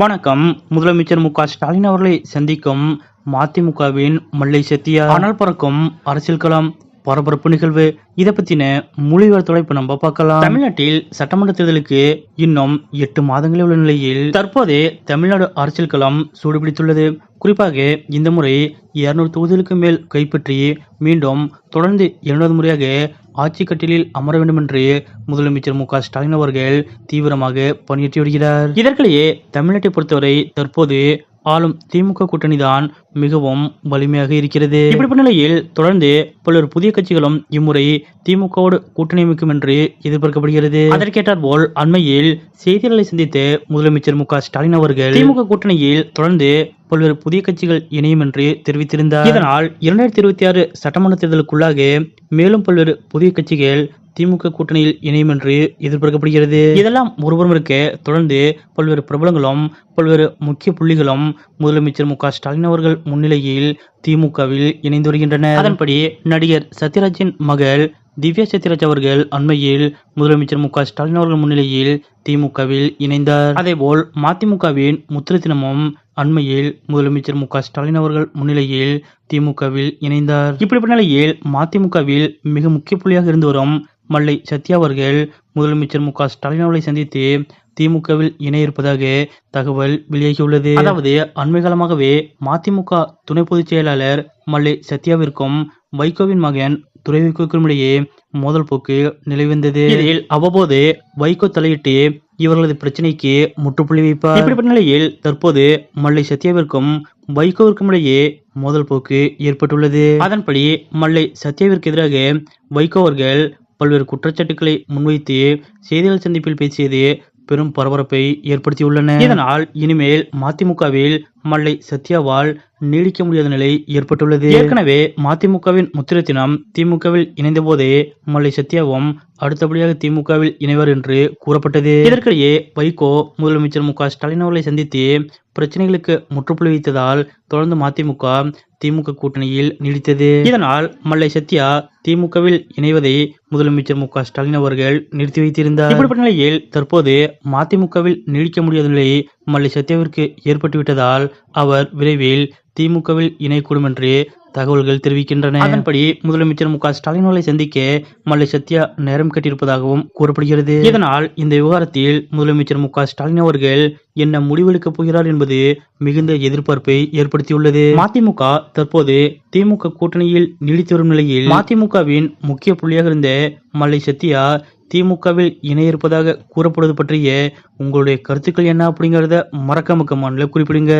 வணக்கம். முதலமைச்சர் மு க ஸ்டாலின் அவர்களை சந்திக்கும் மதிமுகவின் மல்லை செத்தியா ஆனால் பறக்கும் அரசியல் களம் பரபரப்பு நிகழ்வு இதை பத்தின மொழிவர் தொலைப்பு நம்ம பார்க்கலாம். தமிழ்நாட்டில் சட்டமன்ற தேர்தலுக்கு இன்னும் எட்டு மாதங்களே உள்ள நிலையில் தற்போது தமிழ்நாடு அரசியல் களம் சூடுபிடித்துள்ளது. குறிப்பாக இந்த முறை இருநூறு தொகுதிகளுக்கு மேல் கைப்பற்றி மீண்டும் தொடர்ந்து இரண்டாவது முறையாக ஆட்சி கட்டிலில் அமர வேண்டும் என்று முதலமைச்சர் மு க ஸ்டாலின் அவர்கள் தீவிரமாக பணியாற்றி வருகிறார். இதற்கிடையே தமிழ்நாட்டை பொறுத்தவரை தற்போது ஆளும் திமுக கூட்டணி தான் மிகவும் வலிமையாக இருக்கிறது. இப்படிப்பட்ட நிலையில் தொடர்ந்து பல்வேறு புதிய கட்சிகளும் இம்முறை திமுகவோடு கூட்டணி அமைக்கும் என்று எதிர்பார்க்கப்படுகிறது. அதற்கேற்றார் போல் அண்மையில் செய்தியாளர்களை சந்தித்த முதலமைச்சர் மு க ஸ்டாலின் அவர்கள் திமுக கூட்டணியில் தொடர்ந்து பல்வேறு புதிய கட்சிகள் இணையும் என்று தெரிவித்திருந்தார். இதனால் இரண்டாயிரத்தி இருபத்தி ஆறு சட்டமன்ற தேர்தலுக்குள்ளாக மேலும் பல்வேறு புதிய கட்சிகள் திமுக கூட்டணியில் இணையும் என்று எதிர்பார்க்கப்படுகிறது. இதெல்லாம் ஒருபுறம் இருக்க தொடர்ந்து பல்வேறு பிரபலங்களும் பல்வேறு முக்கிய புள்ளிகளும் முதலமைச்சர் மு ஸ்டாலின் அவர்கள் முன்னிலையில் திமுகவில் இணைந்து வருகின்றனர். அதன்படி நடிகர் சத்யராஜின் மகள் திவ்யா சத்யராஜ் அவர்கள் அண்மையில் முதலமைச்சர் மு க ஸ்டாலின் அவர்கள் முன்னிலையில் திமுகவில் இணைந்தார். அதேபோல் மதிமுகவின் முத்திரத்தினமும் அண்மையில் முதலமைச்சர் மு க ஸ்டாலின் அவர்கள் முன்னிலையில் திமுகவில் இணைந்தார். இப்படிப்பட்ட நிலையில் மதிமுகவில் மிக முக்கிய புள்ளியாக இருந்து வரும் மல்லை சத்யா அவர்கள் முதலமைச்சர் மு க ஸ்டாலின் அவர்களை சந்தித்து திமுகவில் இணைய இருப்பதாக தகவல் வெளியாகியுள்ளது. அதாவது அண்மை காலமாகவே மதிமுக துணை பொதுச் செயலாளர் மல்லை சத்யாவிற்கும் வைகோவின் மகன் துறை வைகோக்கும் இடையே மோதல் போக்கு நிலவந்தது. இதில் அவ்வப்போது வைகோ தலையிட்டு இவர்களது பிரச்சனைக்கு முற்றுப்புள்ளி வைப்பார். இப்படிப்பட்ட நிலையில் தற்போது மல்லை சத்யாவிற்கும் வைகோவிற்கும் இடையே மோதல் போக்கு ஏற்பட்டுள்ளது. அதன்படி மல்லை சத்யாவிற்கு எதிராக வைகோ அவர்கள் பல்வேறு குற்றச்சாட்டுக்களை முன்வைத்து செய்தியாளர் சந்திப்பில் பேசியது பெரும் பரபரப்பை ஏற்படுத்தியுள்ளன. இதனால் இனிமேல் மதிமுகவில் மல்லை சத்யாவால் நீடிக்க முடியாத நிலை ஏற்பட்டுள்ளது. ஏற்கனவே மதிமுகவின் முத்திரத்தினம் திமுகவில் இணைந்த போதே மல்லை சத்யாவும் அடுத்தபடியாக திமுகவில் இணைவர் என்று கூறப்பட்டது. இதற்கிடையே வைகோ முதலமைச்சர் மு க ஸ்டாலின் அவர்களை சந்தித்து பிரச்சனைகளுக்கு முற்றுப்புள்ளி வைத்ததால் தொடர்ந்து மதிமுக திமுக கூட்டணியில் நீடித்தது. இதனால் மல்லை சத்யா திமுகவில் இணைவதை முதலமைச்சர் மு க ஸ்டாலின் அவர்கள் நிறுத்தி வைத்திருந்தார். இப்படிப்பட்ட நிலையில் தற்போது மதிமுகவில் நீடிக்க முடியாத நிலை மல்லை சத்யாவிற்கு ஏற்பட்டுவிட்டதால் அவர் விரைவில் திமுகவில் இணையக்கூடும் என்று தகவல்கள் தெரிவிக்கின்றன. அதன்படி முதலமைச்சர் மு க ஸ்டாலின் அவர்களை சந்திக்க மல்லை சத்யா நேரம் கட்டியிருப்பதாகவும் கூறப்படுகிறது. இதனால் இந்த விவகாரத்தில் முதலமைச்சர் மு க ஸ்டாலின் அவர்கள் என்ன முடிவெடுக்கப் போகிறார் என்பது மிகுந்த எதிர்பார்ப்பை ஏற்படுத்தியுள்ளது. மதிமுக தற்போது திமுக கூட்டணியில் நீடித்து வரும் நிலையில் மதிமுகவின் முக்கிய புள்ளியாக இருந்த மல்லை சத்யா திமுகவில் இணைய இருப்பதாக கூறப்படுவது பற்றிய உங்களுடைய கருத்துக்கள் என்ன அப்படிங்கறத மறக்காம மாநில குறிப்பிடுங்க.